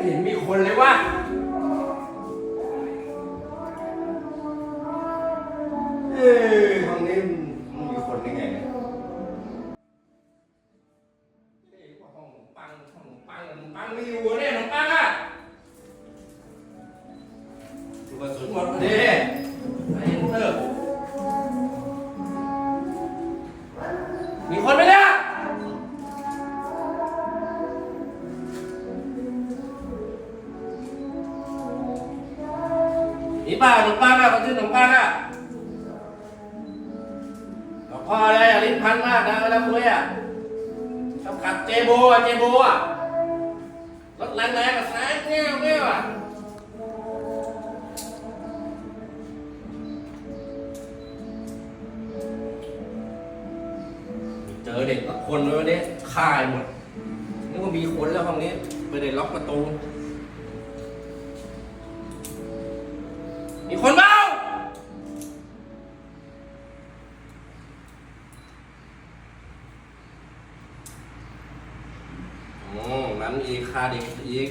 ไม่เห็นมีคนเลยว่าเอ้ยห้องนี้มันมีคนยังไงเนี่ยเอ้ยว่าห้องปังห้องปังห้องปังไม่อยู่เนี่ยห้องปังอะดูกระสุดหมดเลยไอ้เตอร์มีคนไหม นี่ป้าหลวงอะบอกพ่ออะไรอะลิ้นพันมากนะเวลาคุยอะชอบขัดเจโบอะเจโบอะรถแรงๆกับแซงเงี้ยวเงี้ยวอะเจอเด็กสักคนเลยวันนี้ฆ่าให้หมดนึกว่ามีคนแล้วห้องนี้ไม่ได้ล็อกประตู อีกฆ่าเด็กอีก